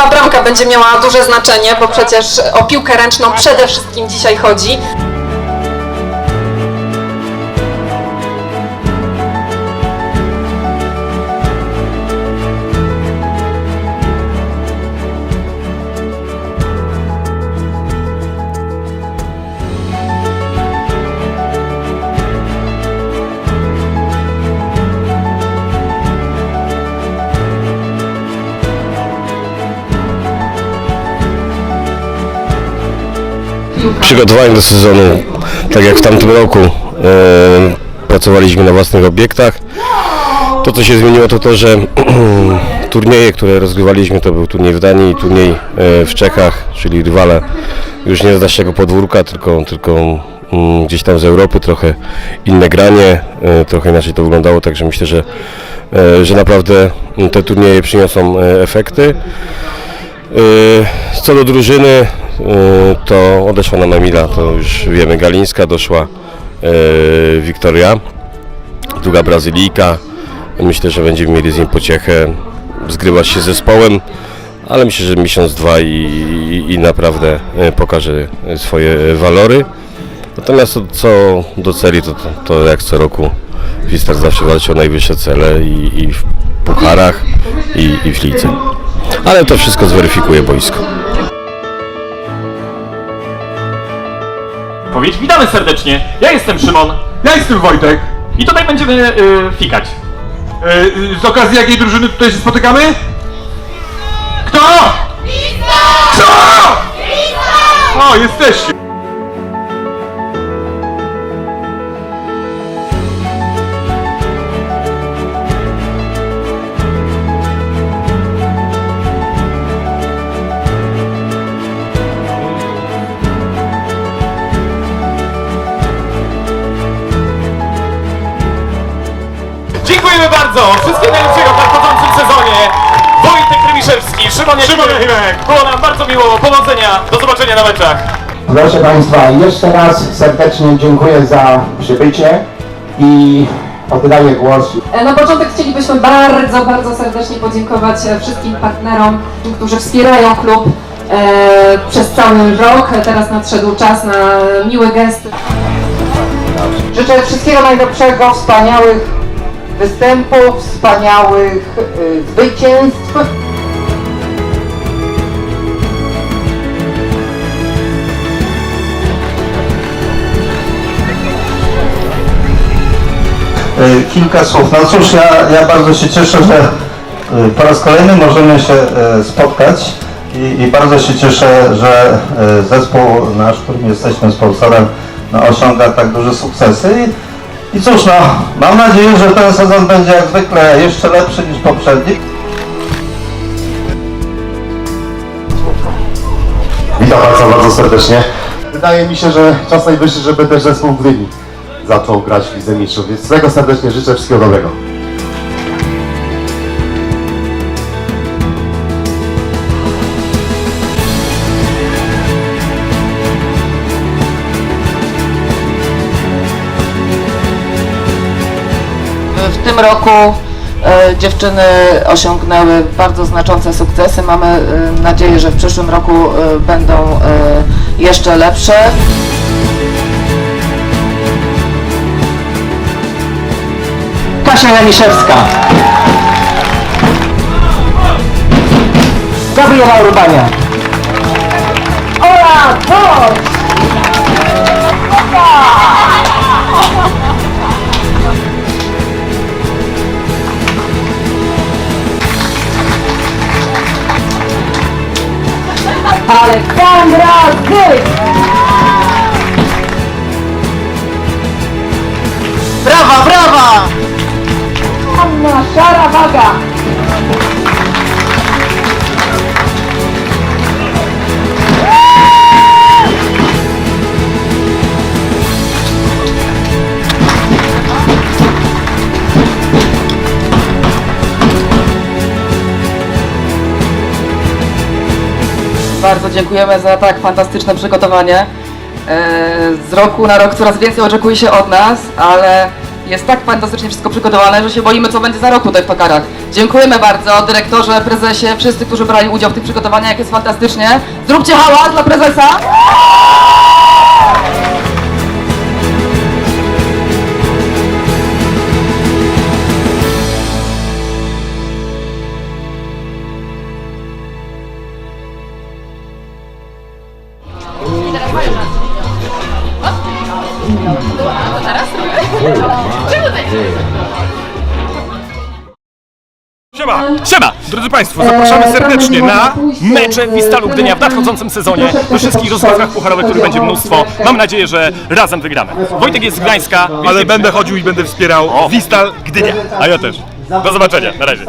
Ta bramka będzie miała duże znaczenie, bo przecież o piłkę ręczną przede wszystkim dzisiaj chodzi. Przygotowanie do sezonu, tak jak w tamtym roku, pracowaliśmy na własnych obiektach. To, co się zmieniło, to to, że turnieje, które rozgrywaliśmy, to był turniej w Danii i turniej e, w Czechach, czyli rywale już nie z naszego podwórka, tylko, tylko mm, gdzieś tam z Europy, trochę inne granie, e, trochę inaczej to wyglądało, także myślę, że, e, że naprawdę te turnieje przyniosą efekty. Co do drużyny, to odeszła nam Emila, to już wiemy, Galińska, doszła yy, Wiktoria, druga Brazylijka. Myślę, że będziemy mieli z nim pociechę, zgrywać się z zespołem, ale myślę, że miesiąc, dwa i, i, i naprawdę yy, pokaże swoje walory. Natomiast co- do celi, to, to, to jak co roku Wistar zawsze walczy o najwyższe cele i, i w pucharach, i, i w lidze. Ale to wszystko zweryfikuje boisko. Powiedz, witamy serdecznie. Ja jestem Szymon Ja jestem Wojtek. i tutaj będziemy y, fikać. E, y, z okazji jakiej drużyny tutaj się spotykamy? Kto? Co? O, jesteście. Dziękujemy bardzo! Wszystkiego najlepszego w nadchodzącym sezonie! Wojtek Rymiszewski, Szymon Jachimek. Było nam bardzo miło, powodzenia, do zobaczenia na meczach. Proszę Państwa, jeszcze raz serdecznie dziękuję za przybycie i oddaję głos E, Na początek chcielibyśmy bardzo, bardzo serdecznie podziękować e, wszystkim partnerom, którzy wspierają klub e, przez cały rok. Teraz nadszedł czas na miły gest. Życzę wszystkiego najlepszego, wspaniałych występów, wspaniałych y, zwycięstw. E, Kilka słów. No cóż, ja, ja bardzo się cieszę, że e, po raz kolejny możemy się spotkać i, i bardzo się cieszę, że zespół nasz, którym jesteśmy sponsorem, no, osiąga tak duże sukcesy. I, cóż, no, mam nadzieję, że ten sezon będzie jak zwykle jeszcze lepszy niż poprzedni. Witam Państwa bardzo serdecznie. Wydaje mi się, że czas najwyższy, żeby też zespół Gdyni zaczął grać w Lidze Mistrzów, więc z tego serdecznie życzę wszystkiego dobrego. W tym roku e, dziewczyny osiągnęły bardzo znaczące sukcesy. Mamy e, nadzieję, że w przyszłym roku e, będą jeszcze lepsze. Kasia Janiszewska. Gabriela Urbania. Ola Alexandra Gil. ¡Brava, brava! Ana Sara Vaca. Bardzo dziękujemy za tak fantastyczne przygotowanie. E, Z roku na rok coraz więcej oczekuje się od nas, ale Jest tak fantastycznie wszystko przygotowane, że się boimy, co będzie za rok tutaj w Tokarach. Dziękujemy bardzo dyrektorze, prezesie, wszyscy, którzy brali udział w tych przygotowaniach, jak jest fantastycznie. Zróbcie hałas dla prezesa! Siema, siema! Drodzy Państwo, zapraszamy serdecznie na mecze Wistalu Gdynia w nadchodzącym sezonie. We wszystkich rozgrywkach pucharowych, których będzie mnóstwo. Mam nadzieję, że razem wygramy. Wojtek jest z Gdańska, Ale będę chodził i będę wspierał Wistal Gdynia. A ja też. Do zobaczenia, na razie.